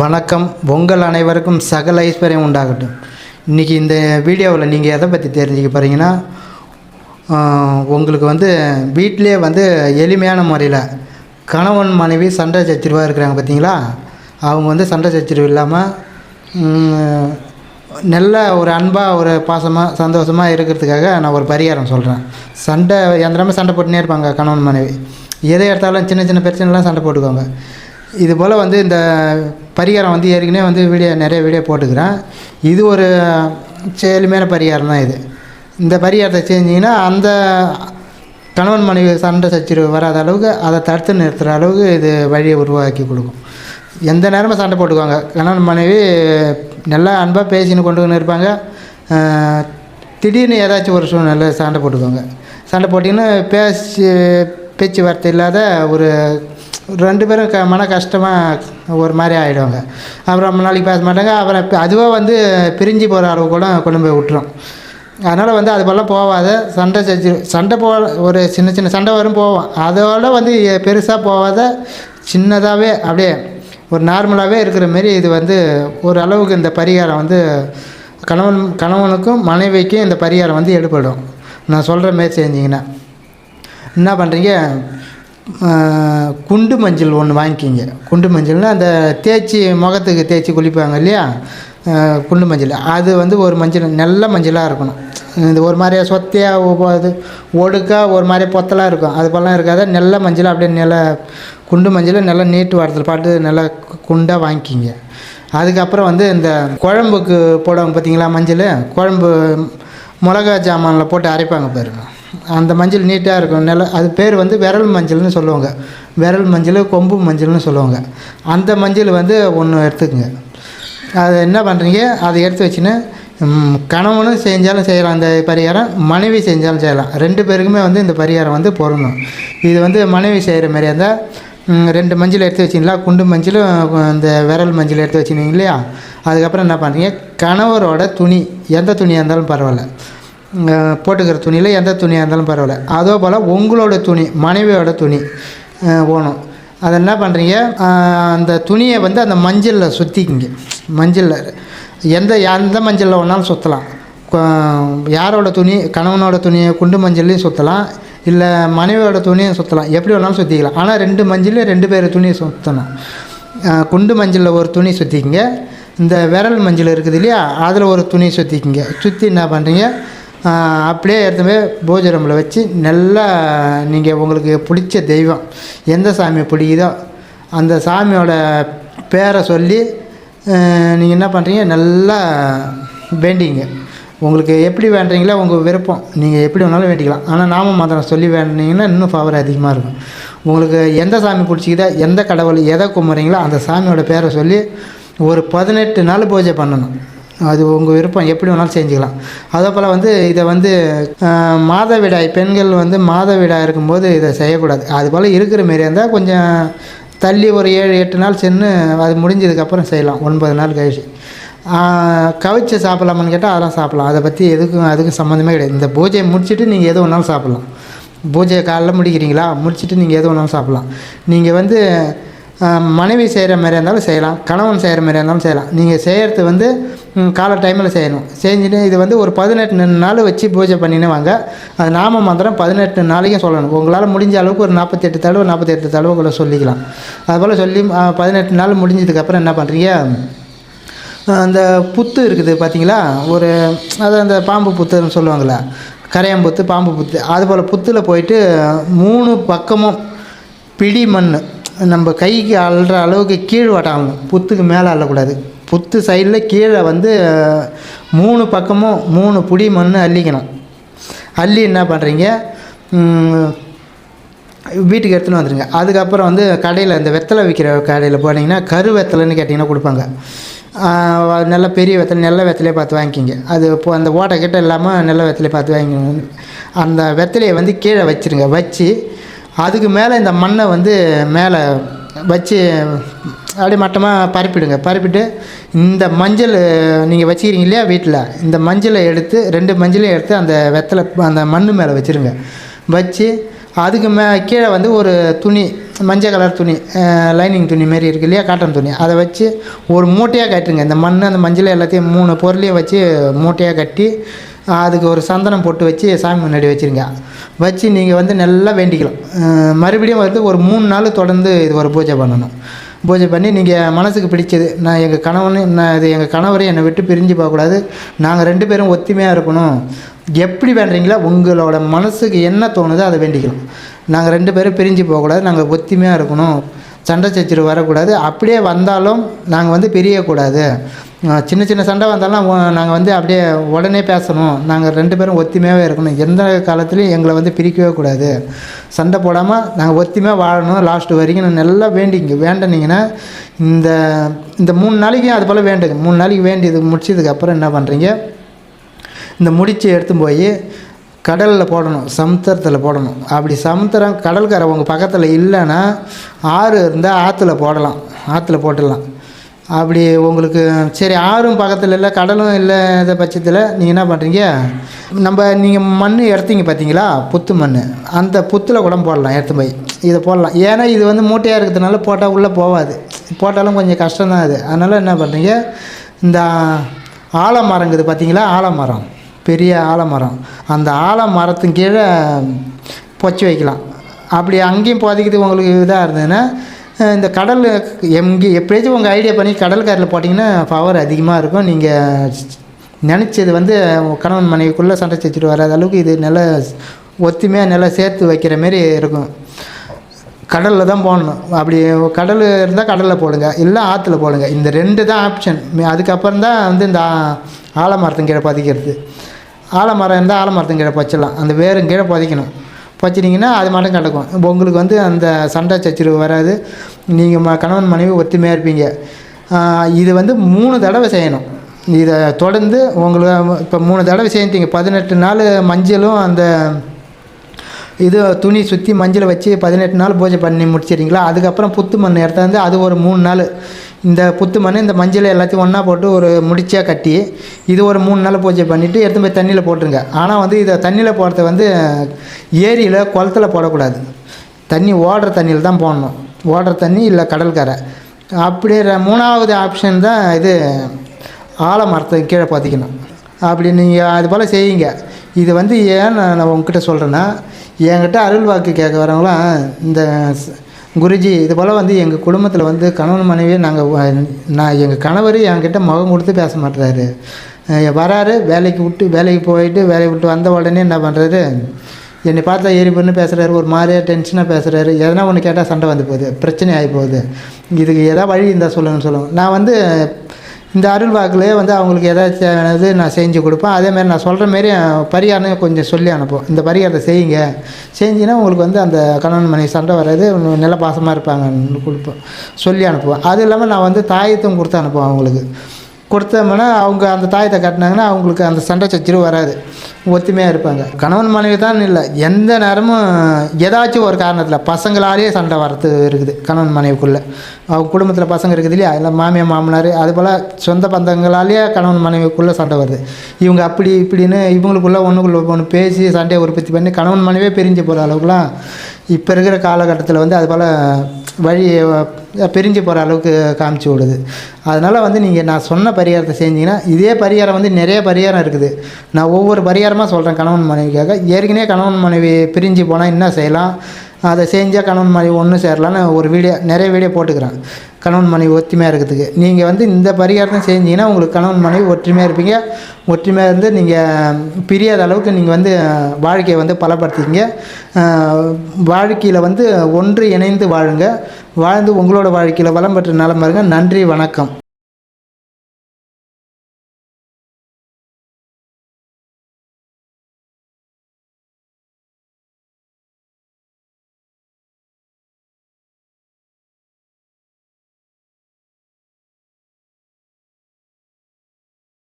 வணக்கம். உங்கள் அனைவருக்கும் சகல ஐஸ்வர்யம் உண்டாகட்டும். இன்றைக்கி இந்த வீடியோவில் நீங்கள் எதை பற்றி தெரிஞ்சுக்க போகிறீங்கன்னா உங்களுக்கு வந்து வீட்டிலே வந்து எளிமையான முறையில் கணவன் மனைவி சண்டை சச்சரிவாக இருக்கிறாங்க பார்த்தீங்களா? அவங்க வந்து சண்டை சச்சரிவு இல்லாமல் நல்ல ஒரு அன்பாக ஒரு பாசமாக சந்தோஷமாக இருக்கிறதுக்காக நான் ஒரு பரிகாரம் சொல்கிறேன் சண்டை எந்திரமே சண்டை போட்டுனே இருப்பாங்க கணவன் மனைவி. எதை எடுத்தாலும் சின்ன சின்ன பிரச்சனைலாம் சண்டை போட்டுக்குவாங்க. இது போல் வந்து இந்த பரிகாரம் வந்து ஏற்கனவே வந்து வீடியோ நிறைய வீடியோ போட்டுக்கிறேன். இது ஒரு செயலுமையான பரிகாரம் தான் இது. இந்த பரிகாரத்தை செஞ்சிங்கன்னா அந்த கணவன் மனைவி சண்டை சச்சரவு வராத அளவுக்கு அதை தடுத்து நிறுத்துகிற அளவுக்கு இது வழியை உருவாக்கி கொடுக்கும். எந்த நேரமும் சண்டை போட்டுக்குவாங்க. கணவன் மனைவி நல்லா அன்பாக பேசின்னு கொண்டு இருப்பாங்க திடீர்னு ஏதாச்சும் ஒரு சூழ்நிலை சண்டை போட்டுக்குவாங்க. சண்டை போட்டிங்கன்னா பேசி பேச்சுவார்த்தை இல்லாத ஒரு ரெண்டு பேரும் க மன கஷ்டமாக ஒரு மாதிரி ஆகிடுவாங்க அப்புறம் ரொம்ப நாளைக்கு பேச மாட்டாங்க. அப்புறம் அதுவாக வந்து பிரிஞ்சு போகிற அளவு கூட கொண்டு போய் விட்டுரும். அதனால் வந்து அது போல போகாத சண்டை செஞ்சு சண்டை போ ஒரு சின்ன சின்ன சண்டை வரும் போவோம். அதோட வந்து பெருசாக போகாத சின்னதாகவே அப்படியே ஒரு நார்மலாகவே இருக்கிற மாரி இது வந்து ஒரு அளவுக்கு இந்த பரிகாரம் வந்து கணவன் கணவனுக்கும் மனைவிக்கும் இந்த பரிகாரம் வந்து எடுபடும் நான் சொல்கிற மாரி செஞ்சிங்கன்னா. என்ன பண்ணுறீங்க குண்டு மஞ்சள் ஒன்று வாங்கிக்கிங்க. குண்டு மஞ்சள்னால் அந்த தேய்ச்சி முகத்துக்கு தேய்ச்சி குளிப்பாங்க இல்லையா? குண்டு மஞ்சள். அது வந்து ஒரு மஞ்சள் நல்ல மஞ்சளாக இருக்கணும். இந்த ஒரு மாதிரியா சொத்தையாக இது ஒடுக்கா ஒரு மாதிரி பொத்தலாக இருக்கும். அது போலாம் இருக்காத. நல்ல மஞ்சள் அப்படியே நல்லா குண்டு மஞ்சள் நல்லா நீட்டு வாரத்தில் பாட்டு நல்லா குண்டாக வாங்கிக்கிங்க. அதுக்கப்புறம் வந்து இந்த குழம்புக்கு போடுவாங்க பார்த்தீங்களா மஞ்சள்? குழம்பு மிளகா ஜாமானில் போட்டு அரைப்பாங்க பாருங்க. அந்த மஞ்சள் நீட்டாக இருக்கும். நில அது பேர் வந்து விரல் மஞ்சள்னு சொல்லுவாங்க. விரல் மஞ்சள் கொம்பு மஞ்சள்னு சொல்லுவாங்க. அந்த மஞ்சள் வந்து ஒன்று எடுத்துக்கோங்க. அது என்ன பண்ணுறீங்க அதை எடுத்து வச்சுன்னு கணவனும் செஞ்சாலும் செய்யலாம் அந்த பரிகாரம் மனைவி செஞ்சாலும் செய்யலாம். ரெண்டு பேருக்குமே வந்து இந்த பரிகாரம் வந்து பொருந்தும். இது வந்து மனைவி செய்கிற மாதிரியா இருந்தால் ரெண்டு மஞ்சள் எடுத்து வச்சிங்களா? குண்டு மஞ்சளும் இந்த விரல் மஞ்சள் எடுத்து வச்சுருந்தீங்க இல்லையா? அதுக்கப்புறம் என்ன பண்ணுறீங்க கணவரோட துணி எந்த துணியாக இருந்தாலும் பரவாயில்ல. போட்டுக்கிற துணியில் எந்த துணியாக இருந்தாலும் பரவாயில்ல. அதே போல் உங்களோட துணி மனைவியோட துணி ஓணும். அதை என்ன பண்ணுறீங்க அந்த துணியை வந்து அந்த மஞ்சளில் சுற்றிக்கிங்க மஞ்சளில். எந்த எந்த மஞ்சளில் வேணாலும் சுற்றலாம் யாரோட துணி கணவனோட துணியை குண்டு மஞ்சள்லையும் சுற்றலாம் இல்லை மனைவியோட துணியை சுற்றலாம் எப்படி வேணாலும் சுற்றிக்கலாம் ஆனால் ரெண்டு மஞ்சள் ரெண்டு பேர் துணியை சுற்றணும் குண்டு மஞ்சளில் ஒரு துணி சுற்றிக்கிங்க இந்த விரல் மஞ்சள் இருக்குது இல்லையா? அதில் ஒரு துணி சுற்றிக்கிங்க சுற்றி என்ன பண்ணுறீங்க அப்படியே எடுத்து பூஜை ரூமில் வச்சு நல்லா நீங்கள் உங்களுக்கு பிடிச்ச தெய்வம். எந்த சாமி பிடிக்குதோ அந்த சாமியோட பேரை சொல்லி நீங்கள் என்ன பண்ணுறீங்க நல்லா வேண்டிங்க. உங்களுக்கு எப்படி வேண்டுறீங்களோ உங்கள் விருப்பம். நீங்கள் எப்படி வேணாலும் வேண்டிக்கலாம். ஆனால் நாம மாத்திரம் சொல்லி வேண்டினீங்கன்னா இன்னும் பவர் அதிகமாக இருக்கும். உங்களுக்கு எந்த சாமி பிடிச்சிக்கிதோ எந்த கடவுள் எதை கும்பிட்றீங்களோ அந்த சாமியோட பேரை சொல்லி ஒரு பதினெட்டு நாள் பூஜை பண்ணணும். அது உங்கள் விருப்பம். எப்படி வேணாலும் செஞ்சுக்கலாம். அதே போல் வந்து இதை வந்து மாதவிடாய் பெண்கள் வந்து மாதவிடாய் இருக்கும்போது இதை செய்யக்கூடாது. அது போல் இருக்கிற மாரி இருந்தால் கொஞ்சம் தள்ளி ஒரு ஏழு எட்டு நாள் சென்று அது முடிஞ்சதுக்கப்புறம் செய்யலாம். ஒன்பது நாள் கழிச்சு. கவிச்சு சாப்பிட்லாமான்னு கேட்டால் அதெல்லாம் சாப்பிட்லாம். அதை பற்றி எதுக்கும் அதுக்கும் சம்மந்தமே கிடையாது. இந்த பூஜையை முடிச்சுட்டு நீங்கள் எது வேணாலும் சாப்பிட்லாம். பூஜையை காலைல முடிக்கிறீங்களா? முடிச்சுட்டு நீங்கள் எது வேணாலும் சாப்பிட்லாம். நீங்கள் வந்து மனைவி செய்கிற மாதிரி இருந்தாலும் செய்யலாம் கணவன் செய்கிற மாதிரி இருந்தாலும் செய்யலாம். நீங்கள் செய்கிறது வந்து காலை டைமில் செய்யணும். செஞ்சுட்டு இது வந்து ஒரு பதினெட்டு நாள் வச்சு பூஜை பண்ணின்னு வாங்க அது நாம மந்திரம் பதினெட்டு நாளைக்கும் சொல்லணும். உங்களால் முடிஞ்ச அளவுக்கு ஒரு நாற்பத்தெட்டு தடவை நாற்பத்தெட்டு தடவை கூட சொல்லிக்கலாம். அதுபோல் சொல்லி பதினெட்டு நாள் முடிஞ்சதுக்கப்புறம் என்ன பண்ணுறீங்க அந்த புத்து இருக்குது பார்த்தீங்களா ஒரு அது அந்த பாம்பு புத்துன்னு சொல்லுவாங்களே கரையாம்புத்து பாம்பு புத்து. அதுபோல் புத்தில் போயிட்டு மூணு பக்கமும் பிடி மண் நம்ம கைக்கு அள்ளுற அளவுக்கு கீழ் வட்டாங்க. புத்துக்கு மேலே அள்ளக்கூடாது. புத்து சைடில் கீழே வந்து மூணு பக்கமும் மூணு புடி மண் அள்ளிக்கணும். அள்ளி என்ன பண்ணுறீங்க வீட்டுக்கு எடுத்துன்னு வந்துடுங்க அதுக்கப்புறம் வந்து கடையில் இந்த வெத்தலை விற்கிற கடையில் போனீங்கன்னா கரு வெத்தலைன்னு கேட்டிங்கன்னா கொடுப்பாங்க. நல்ல பெரிய வெத்தலை நல்ல வெத்தலையே பார்த்து வாங்கிக்கிங்க. அது இப்போ அந்த ஓட்டை கிட்ட இல்லாமல் நல்ல வெத்தலையை பார்த்து வாங்கிக்கோங்க. அந்த வெத்தலையை வந்து கீழே வச்சிருங்க. வச்சு அதுக்கு மேலே இந்த மண்ணை வந்து மேலே வச்சு அப்படியே மட்டமாக பரப்பிடுங்க. பரப்பிட்டு இந்த மஞ்சள் நீங்கள் வச்சுக்கிறீங்க இல்லையா வீட்டில் இந்த மஞ்சளை எடுத்து ரெண்டு மஞ்சளையும் எடுத்து அந்த வெத்தலை அந்த மண் மேலே வச்சுருங்க. வச்சு அதுக்கு மே கீழே வந்து ஒரு துணி மஞ்சள் கலர் துணி லைனிங் துணி மாரி இருக்கு இல்லையா காட்டன் துணி. அதை வச்சு ஒரு மூட்டையாக கட்டுங்க. இந்த மண் அந்த மஞ்சள் எல்லாத்தையும் மூணு பொருளையும் வச்சு மூட்டையாக கட்டி அதுக்கு ஒரு சந்தனம் போட்டு வச்சு சாமி முன்னாடி வச்சுருங்க. வச்சு நீங்கள் வந்து நல்லா வேண்டிக்கலாம். மறுபடியும் வந்து ஒரு மூணு நாள் தொடர்ந்து இது ஒரு பூஜை பண்ணணும். பூஜை பண்ணி நீங்கள் மனசுக்கு பிடிச்சது நான் எங்கள் கணவன் நான் இது எங்கள் கணவரை என்னை விட்டு பிரிஞ்சு போகக்கூடாது. நாங்கள் ரெண்டு பேரும் ஒத்துமையாக இருக்கணும். எப்படி வேண்டுறீங்களோ உங்களோட மனசுக்கு என்ன தோணுதோ அதை வேண்டிக்கலாம். நாங்கள் ரெண்டு பேரும் பிரிஞ்சு போகக்கூடாது நாங்கள் ஒத்துமையாக இருக்கணும். சண்டை சச்சரவு வரக்கூடாது. அப்படியே வந்தாலும் நாங்கள் வந்து பிரியக்கூடாது. சின்ன சின்ன சண்டை வந்தாலும் நாங்கள் வந்து அப்படியே உடனே பேசணும். நாங்கள் ரெண்டு பேரும் ஒத்துமையாகவே இருக்கணும். எந்த காலத்துலையும் எங்களை வந்து பிரிக்கவே கூடாது. சண்டை போடாமல் நாங்கள் ஒத்துமையாக வாழணும். லாஸ்ட் வரைக்கும் நான் நல்லா வேண்டிங்க வேண்டினீங்கன்னா இந்த இந்த மூணு நாளைக்கும் அது போல் வேண்டுங்க. மூணு நாளைக்கு வேண்டியது முடிச்சதுக்கப்புறம் என்ன பண்ணுறீங்க இந்த முடிச்சு எடுத்து போய் கடலில் போடணும் சமுத்திரத்தில் போடணும். அப்படி சமுத்திரம் கடல்கரை உங்கள் பக்கத்தில் இல்லைன்னா ஆறு இருந்தால் ஆற்றுல போடலாம் ஆற்றுல போட்டுடலாம். அப்படி உங்களுக்கு சரி ஆறும் பக்கத்தில் இல்லை கடலும் இல்லாத பட்சத்தில் நீங்கள் என்ன பண்ணுறீங்க நம்ம நீங்கள் மண் எடுத்தீங்க பார்த்தீங்களா புத்து மண் அந்த புத்தில் கூட போடலாம் எடுத்து போய். இதை போடலாம். ஏன்னா இது வந்து மூட்டையாக இருக்கிறதுனால போட்டால் உள்ளே போகாது போட்டாலும் கொஞ்சம் கஷ்டம் தான் அது. அதனால் என்ன பண்ணுறீங்க இந்த ஆலமரங்குது பார்த்தீங்களா ஆலமரம். பெரிய ஆலமரம். அந்த ஆலமரத்தின் கீழே பொச்சு வைக்கலாம். அப்படி அங்கேயும் புதைக்கிறது உங்களுக்கு இதாக இருந்ததுன்னா இந்த கடல் எங்கே எப்படியாச்சும் உங்கள் ஐடியா பண்ணி கடல்காரில் போட்டிங்கன்னா பவர் அதிகமாக இருக்கும். நீங்கள் நினச்சது வந்து கணவன் மனைவிக்குள்ளே சண்டை செஞ்சுட்டு வராத அளவுக்கு இது நல்லா ஒத்துமையாக நல்லா சேர்த்து வைக்கிற மாரி இருக்கும். கடலில் தான் போடணும். அப்படி கடல் இருந்தால் கடலில் போடுங்க. இல்லை ஆற்றுல போடுங்க. இந்த ரெண்டு தான் ஆப்ஷன் அதுக்கப்புறம் தான் வந்து இந்த ஆலமரத்தின் கீழே பதிக்கிறது. ஆலமரம் இருந்தால் ஆலமரத்தின் கீழே பச்சிடலாம். அந்த வேரும் கீழே புதைக்கணும். பச்சிட்டிங்கன்னா அது மட்டும் கிடக்கும். இப்போ உங்களுக்கு வந்து அந்த சண்டை சச்சரவு வராது. நீங்கள் ம கணவன் மனைவி ஒத்துமையாக இருப்பீங்க. இது வந்து மூணு தடவை செய்யணும். இதை தொடர்ந்து உங்களுக்கு இப்போ மூணு தடவை செஞ்சிட்டீங்க பதினெட்டு நாள் மஞ்சளும் அந்த இது துணி சுற்றி மஞ்சளை வச்சு பதினெட்டு நாள் பூஜை பண்ணி முடிச்சிடுறீங்களா? அதுக்கப்புறம் புத்து மண் எடுத்தாந்து அது ஒரு மூணு நாள். இந்த புத்து மண் இந்த மஞ்சள் எல்லாத்தையும் ஒன்றா போட்டு ஒரு முடிச்சியாக கட்டி இது ஒரு மூணு நாள் பூஜை பண்ணிவிட்டு எடுத்து போய் தண்ணியில் போட்டுருங்க. ஆனால் வந்து இதை தண்ணியில் போடுறத வந்து ஏரியில் குளத்துல போடக்கூடாது. தண்ணி ஓடுற தண்ணியில் தான் போடணும். ஓடுற தண்ணி இல்லை கடல்கரை. அப்படியே மூணாவது ஆப்ஷன் தான் இது ஆலமரத்தை கீழே பதிக்கணும். அப்படி நீங்கள் அது போல் செய்யுங்க. இது வந்து ஏன் நான் நான் உங்ககிட்ட சொல்கிறேன்னா என்கிட்ட அருள் வாக்கு கேட்க வரவங்களாம் இந்த குருஜி இது போல் வந்து எங்கள் குடும்பத்தில் வந்து கணவன் மனைவியை நாங்கள் நான் எங்கள் கணவர் என்கிட்ட முகம் கொடுத்து பேச மாட்டுறாரு வராரு வேலைக்கு விட்டு வேலைக்கு போயிட்டு வேலையை விட்டு வந்த உடனே என்ன பண்ணுறாரு என்னை பார்த்தா ஏறி பண்ணு பேசுகிறாரு ஒரு மாதிரியாக டென்ஷனாக பேசுகிறாரு எதனா ஒன்று கேட்டால் சண்டை வந்து போகுது பிரச்சனை ஆகி போகுது. இதுக்கு எதாவது வழி இருந்தால் சொல்லுங்கன்னு சொல்லுவோம் நான் வந்து இந்த அருள் வாக்குலேயே வந்து அவங்களுக்கு ஏதாச்சும் தேவையானது நான் செஞ்சு கொடுப்பேன். அதேமாதிரி நான் சொல்கிற மாரி பரிகாரம் கொஞ்சம் சொல்லி அனுப்புவோம். இந்த பரிகாரத்தை செய்யுங்க. செஞ்சீங்கன்னா உங்களுக்கு வந்து அந்த கணவன் மனைவி சண்டை வராது நல்ல பாசமாக இருப்பாங்கன்னு கொடுப்போம். சொல்லி அனுப்புவேன் அது இல்லாமல் நான் வந்து தாயத்தும் கொடுத்து அனுப்புவேன் அவங்களுக்கு. கொடுத்தோம்னா அவங்க அந்த தாயத்தை கட்டினாங்கன்னா அவங்களுக்கு அந்த சண்டை சச்சரவு வராது. ஒத்துமையாக இருப்பாங்க. கணவன் மனைவி தான் இல்லை எந்த நேரமும் ஏதாச்சும் ஒரு காரணத்தில் பசங்களாலேயே சண்டை வரது இருக்குது கணவன் மனைவிக்குள்ளே. அவங்க குடும்பத்தில் பசங்க இருக்குது இல்லையா? இல்லை மாமியார் மாமனார் அதுபோல் சொந்த பந்தங்களாலேயே கணவன் மனைவிக்குள்ளே சண்டை வருது. இவங்க அப்படி இப்படின்னு இவங்களுக்குள்ளே ஒன்றுக்குள்ளே ஒன்று பேசி சண்டையை உற்பத்தி பண்ணி கணவன் மனைவியே பிரிஞ்சு போகிற அளவுக்குலாம் இப்போ இருக்கிற காலகட்டத்தில் வந்து அது போல் வழி பிரிஞ்சு போகிற அளவுக்கு காமிச்சு விடுது. அதனால் வந்து நீங்கள் நான் சொன்ன பரிகாரத்தை செஞ்சிங்கன்னா இதே பரிகாரம் வந்து நிறைய பரிகாரம் இருக்குது. நான் ஒவ்வொரு பரிகாரமாக சொல்கிறேன் கணவன் மனைவிக்காக. ஏற்கனவே கணவன் மனைவி பிரிஞ்சு போனால் என்ன செய்யலாம்? அதை செஞ்சால் கணவன் மனைவி ஒன்று சேரலான்னு ஒரு வீடியோ நிறைய வீடியோ போட்டுக்கிறேன். கணவன் மனைவி ஒற்றுமையாக இருக்கிறதுக்கு. நீங்கள் வந்து இந்த பரிகாரத்தை செஞ்சீங்கன்னா உங்களுக்கு கணவன் மனைவி ஒற்றுமையாக இருப்பீங்க. ஒற்றுமையாக இருந்து நீங்கள் பிரியாத அளவுக்கு நீங்கள் வந்து வாழ்க்கையை வந்து பலப்படுத்திக்கிங்க. வாழ்க்கையில் வந்து ஒன்று இணைந்து வாழுங்க. வாழ்ந்து உங்களோட வாழ்க்கையில் வளம் பெற்ற நலம் பாருங்கள் நன்றி வணக்கம்.